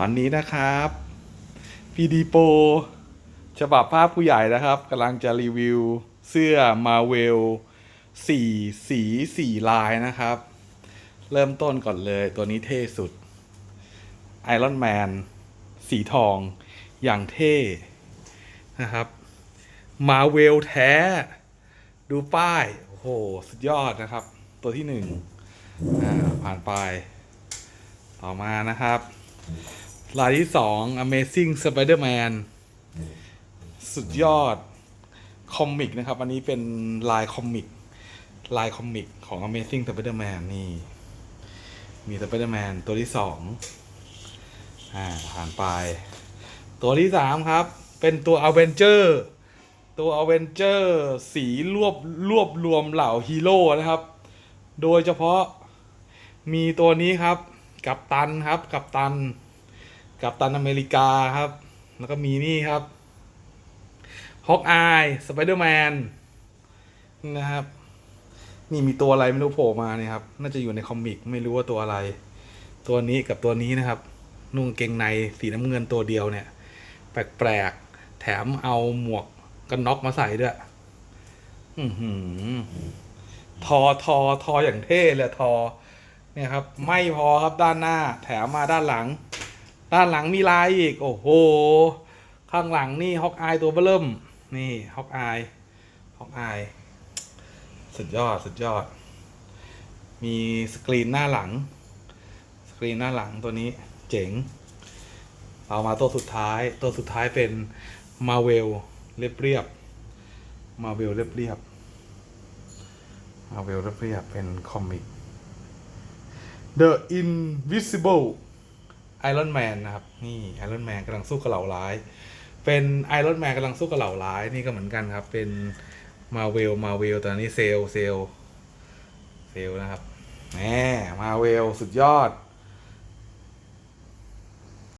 ตอนนี้นะครับพีดีโปฉบับภาพผู้ใหญ่นะครับกำลังจะรีวิวเสื้อมาเวลสี่สีสี่ลายนะครับ เริ่มต้นก่อนเลยตัวนี้เท่สุดไอรอนแมนสีทองอย่างเท่นะครับมาเวลแท้ ดูป้าย โอ้โห สุดยอดนะครับ ตัวที่หนึ่งผ่านไป ต่อมานะครับ ลายที่สอง Amazing Spider-Man สุดยอด คอมิกนะครับ อันนี้เป็นลายคอมิก ลายคอมิกของ Amazing Spider-Man นี่ มี Spider-Man ตัวที่สองอ่าผ่านไป ตัวที่สามครับ เป็นตัว Avenger ตัว Avenger สีรวบรวบรวมเหล่าฮีโร่นะครับ โดยเฉพาะมีตัวนี้ครับ กัปตันครับ กัปตัน กัปตันอเมริกาครับ แล้วก็มีนี่ครับฮอกอายสไปเดอร์แมนนะครับ นี่มีตัวอะไรไม่รู้โผล่มาเนี่ยครับ น่าจะอยู่ในคอมิกไม่รู้ว่าตัวอะไร ตัวนี้กับตัวนี้นะครับ นุ่งเกงในสีน้ำเงินตัวเดียวเนี่ย แปลกๆ แถมเอาหมวกกันน็อกมาใส่ด้วย อือหือ ทอทอทออย่างเท่เลยทอ เนี่ยครับ ไม่พอครับด้านหน้า แถมมาด้านหลัง ด้านหลังมีลายอีก โอ้โห ข้างหลังนี่ฮอกอายตัวเบิ่มนี่ฮอกอายฮอกอายสุดยอดสุดยอด มีสกรีนหน้าหลัง สกรีนหน้าหลังตัวนี้เจ๋ง เอามาตัวสุดท้าย ตัวสุดท้ายเป็นมาเวลเรียบเรียบมาเวลเรียบเรียบมาเวลเรียบเรียบเป็นคอมิก The Invisible ไอรอนแมนะครับ นี่ไอรอนแมนกำลังสู้กับเหล่าร้าย เป็นไอรอนแมนกำลังสู้กับเหล่าร้ายนี่ก็เหมือนกันครับ เป็นมาเวลมาเวลแต่อันนี้เซลเซลเซลนะครับแหมมาเวลสุดยอด